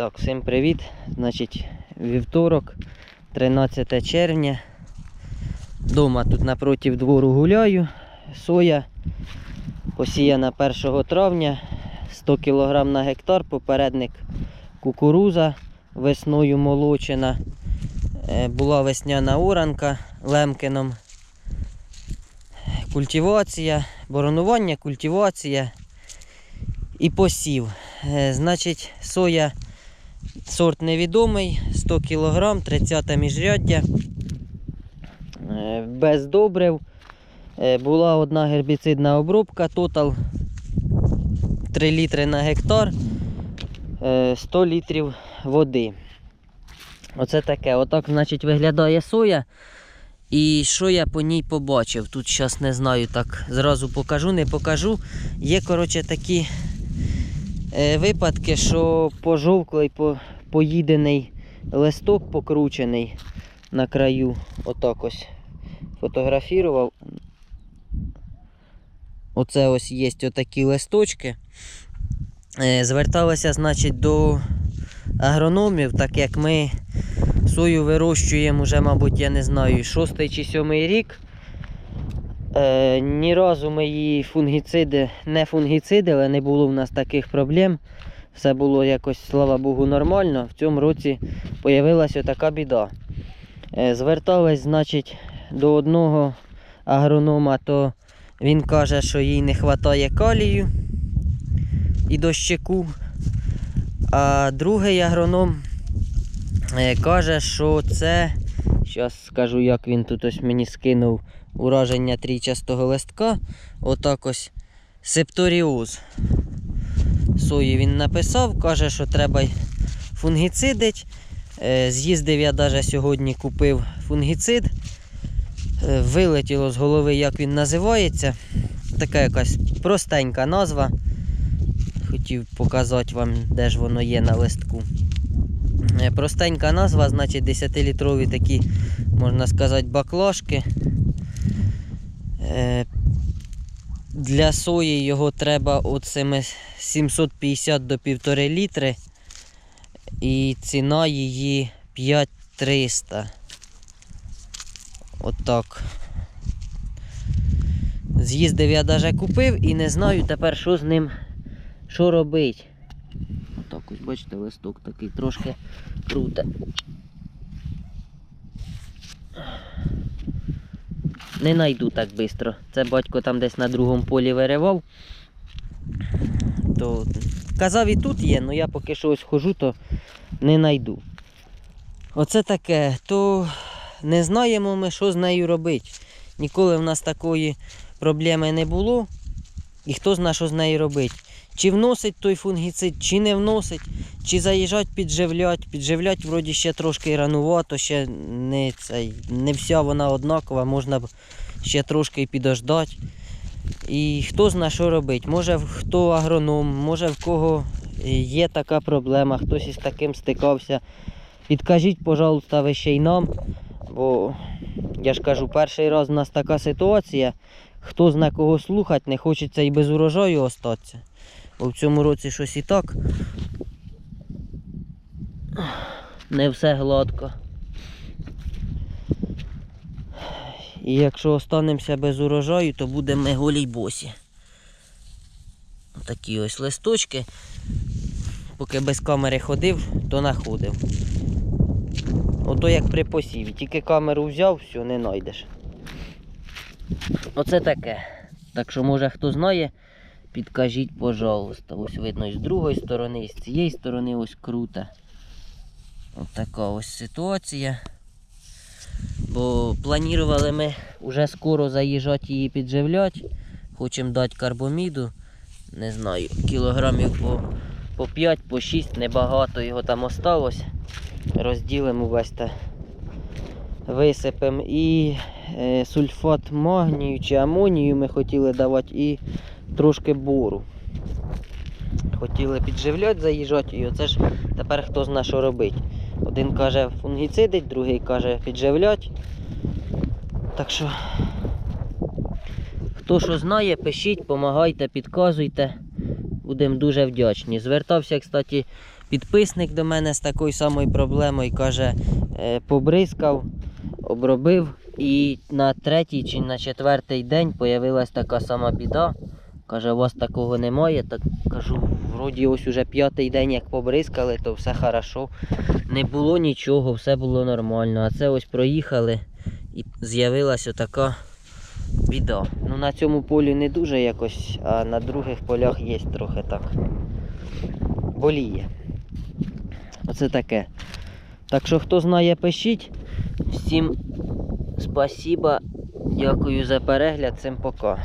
Так, всім привіт. Значить, вівторок, 13 червня. Дома тут напроти двору гуляю. Соя посіяна 1 травня, 100 кг на гектар, попередник кукуруза весною молочена. Е, Була весняна оранка лемкином. Культивація, боронування, культивація і посів. Е, Значить, соя сорт невідомий, 100 кг, 30 міжряддя. Е, Без добрив. Е, Була одна гербіцидна обробка, тотал 3 літри на гектар, е, 100 літрів води. Оце таке. Отак, значить, виглядає соя. І що я по ній побачив? Тут зараз не знаю, так зразу покажу, не покажу. Є, коротше, такі е, випадки, що пожовклий, по, поїдений листок покручений на краю. Отак ось фотографував. Оце ось є отакі листочки. Е, зверталися, значить, до агрономів, так як ми сою вирощуємо вже, мабуть, я не знаю, шостий чи сьомий рік. Е, ні разу ми її фунгіциди не фунгіцидили, не було в нас таких проблем. Все було якось, слава Богу, нормально. В цьому році з'явилася така біда. Е, звертались, значить, до одного агронома, то він каже, що їй не вистачає калію і дощику. А другий агроном е, каже, що це. Зараз скажу, як він тут ось мені скинув ураження трійчастого листка. Отак ось септоріоз. Сої він написав, каже, що треба фунгіцидить. Е, З'їздив я навіть сьогодні купив фунгіцид. Е, Вилетіло з голови, як він називається. Така якась простенька назва. Хотів показати вам, де ж воно є на листку. Е, Простенька назва, значить 10-літрові такі, можна сказати, баклажки. Для сої його треба от 750 до 1,5 літри. І ціна її 5300. Отак. З'їздив я навіть купив і не знаю тепер, що з ним, що робить. Отак ось, бачите, листок такий трошки круте. Не найду так швидко. Це батько там десь на другому полі виривав. То казав і тут є, але я поки що ось хожу, то не найду. Оце таке, то не знаємо ми, що з нею робити. Ніколи в нас такої проблеми не було. І хто знає, що з нею робити. Чи вносить той фунгіцид, чи не вносить, чи заїжджать підживлять. Підживлять вроді ще трошки ранувато, ще не, цей, не вся вона однакова, можна б ще трошки підождати. І хто знає, що робити. Може хто агроном, може в кого є така проблема, хтось із таким стикався. Підкажіть, пожалуйста, ви ще й нам. Бо я ж кажу, перший раз у нас така ситуація. Хто зна кого слухати, не хочеться і без урожаю остатися. Бо в цьому році щось і так. Не все гладко. І якщо останемося без урожаю, то будемо ми голі й босі. Такі ось листочки. Поки без камери ходив, то знаходив. Ото як при посіві. Тільки камеру взяв, все, не знайдеш. Оце таке. Так що, може хто знає, підкажіть, пожалуйста. Ось видно і з другої сторони, і з цієї сторони ось круто. Ось така ось ситуація. Бо планували ми вже скоро заїжджати її підживляти. Хочемо дати карбоміду. Не знаю, кілограмів по, по 5, по 6, небагато його там осталось. Розділимо весь та висипемо і е, сульфат магнію чи амонію ми хотіли давати і трошки бору. Хотіли підживляти, заїжджати, і оце ж тепер хто знає, що робити. Один каже фунгіцидить, другий каже підживлять. Так що, хто що знає, пишіть, допомагайте, підказуйте. Будемо дуже вдячні. Звертався, кстати, підписник до мене з такою самою проблемою каже, е, побризкав, обробив, і на третій чи на четвертий день появилась така сама біда. Каже, у вас такого немає. Так кажу, вроді ось уже п'ятий день, як побризкали, то все хорошо. Не було нічого, все було нормально. А це ось проїхали і з'явилася така біда. Ну на цьому полі не дуже якось, а на других полях є трохи так. Боліє. Оце таке. Так що хто знає, пишіть. Всім спасіба. Дякую за перегляд. Цим пока.